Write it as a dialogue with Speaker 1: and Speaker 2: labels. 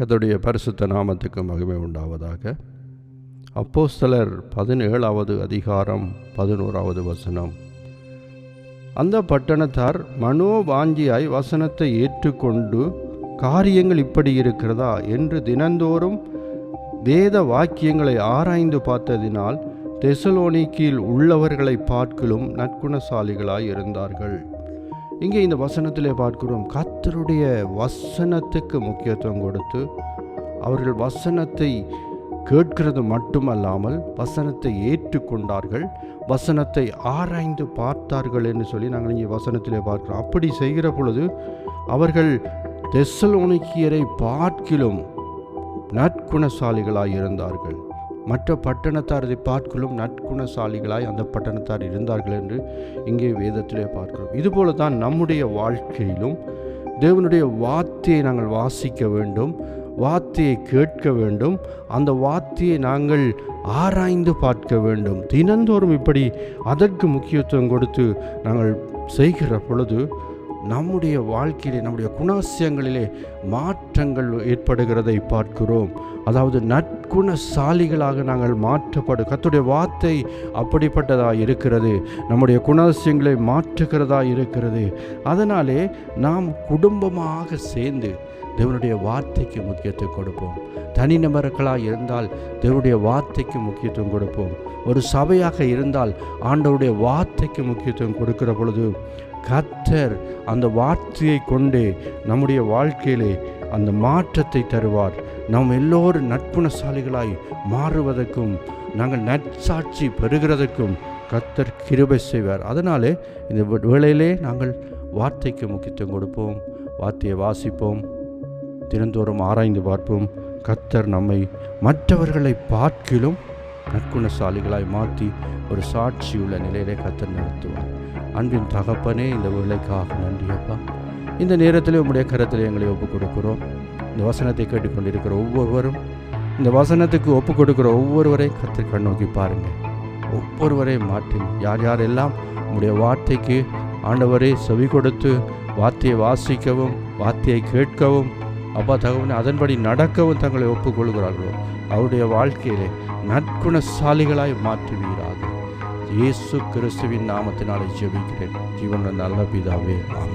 Speaker 1: கர்த்தருடைய பரிசுத்த நாமத்துக்கு மகிமை உண்டாவதாக. அப்போ சிலர் பதினேழாவது அதிகாரம் பதினோராவது வசனம். அந்த பட்டணத்தார் மனோவாஞ்சியாய் வசனத்தை ஏற்றுக்கொண்டு காரியங்கள் இப்படி இருக்கிறதா என்று தினந்தோறும் வேத வாக்கியங்களை ஆராய்ந்து பார்த்ததினால் தெசலோனிக்கில் உள்ளவர்களை பார்க்கலும் நற்குணசாலிகளாய் இருந்தார்கள். இங்கே இந்த வசனத்திலே பார்க்கிறோம் கத்தருடைய வசனத்துக்கு முக்கியத்துவம் கொடுத்து அவர்கள் வசனத்தை கேட்கிறது மட்டுமல்லாமல் வசனத்தை ஏற்றுக்கொண்டார்கள் வசனத்தை ஆராய்ந்து பார்த்தார்கள் என்று சொல்லி நாங்கள் இங்கே வசனத்திலே பார்க்கிறோம். அப்படி செய்கிற பொழுது அவர்கள் தெசலோனிக்கியரை பார்க்கிலும் நற்குணசாலிகளாய் இருந்தார்கள். மற்ற பட்டணத்தாரதை பார்க்கலும் நற்குணசாலிகளாய் அந்த பட்டணத்தார் இருந்தார்கள் என்று இங்கே வேதத்திலே பார்க்கிறோம். இதுபோல தான் நம்முடைய வாழ்க்கையிலும் தேவனுடைய வார்த்தையை நாங்கள் வாசிக்க வேண்டும் வார்த்தையை கேட்க வேண்டும் அந்த வார்த்தையை நாங்கள் ஆராய்ந்து பார்க்க வேண்டும். தினந்தோறும் இப்படி அதற்கு முக்கியத்துவம் கொடுத்து நாங்கள் செய்கிற பொழுது நம்முடைய வாழ்க்கையிலே நம்முடைய குணாசியங்களிலே மாற்றங்கள் ஏற்படுகிறதை பார்க்கிறோம். அதாவது நற்குணசாலிகளாக நாங்கள் மாற்றப்படு கத்துடைய வார்த்தை அப்படிப்பட்டதாக இருக்கிறது. நம்முடைய குணாசியங்களை மாற்றுகிறதா இருக்கிறது. அதனாலே நாம் குடும்பமாக சேர்ந்து தேவனுடைய வார்த்தைக்கு முக்கியத்துவம் கொடுப்போம். தனிநபர்களாக இருந்தால் தேவனுடைய வார்த்தைக்கு முக்கியத்துவம் கொடுப்போம். ஒரு சபையாக இருந்தால் ஆண்டவருடைய வார்த்தைக்கு முக்கியத்துவம் கொடுக்கிற பொழுது கத்தர் அந்த வார்த்தையை கொண்டு நம்முடைய வாழ்க்கையிலே அந்த மாற்றத்தை தருவார். நாம் எல்லோரும் நட்புணசாலிகளாய் மாறுவதற்கும் நாங்கள் நற்சாட்சி பெறுகிறதற்கும் கத்தர் கிருபை செய்வார். அதனாலே இந்த வேளையிலே நாங்கள் வார்த்தைக்கு முக்கியத்துவம் கொடுப்போம் வார்த்தையை வாசிப்போம் தினந்தோறும் ஆராய்ந்து பார்ப்போம். கத்தர் நம்மை மற்றவர்களை பார்க்கிலும் நற்குணசாலிகளாய் மாற்றி ஒரு சாட்சியுள்ள நிலையிலே கத்த நடத்துவார். அன்பின் தகப்பனே இந்த வேலைக்காக நன்றியப்பா. இந்த நேரத்தில் உங்களுடைய கரத்தில் எங்களை ஒப்புக் கொடுக்கிறோம் இந்த வசனத்தை கேட்டுக்கொண்டிருக்கிற ஒவ்வொருவரும் இந்த வசனத்துக்கு ஒப்புக் கொடுக்கிற ஒவ்வொருவரையும் கத்தர் கண்ணோக்கி பாருங்கள். ஒவ்வொருவரையும் மாற்றுங்க யார் யாரெல்லாம் உங்களுடைய வார்த்தைக்கு ஆண்டவரே செவி கொடுத்து வார்த்தையை வாசிக்கவும் வார்த்தையை கேட்கவும் அப்பா தகவல் அதன்படி நடக்கவும் தங்களை ஒப்புக்கொள்கிறார்களோ அவருடைய வாழ்க்கையிலே நற்குணசாலிகளாய் மாற்றுவீராக. இயேசு கிறிஸ்துவின் நாமத்தினாலே ஜெபிக்கிறேன். ஜீவன நல்ல பிதாவே ஆமென்.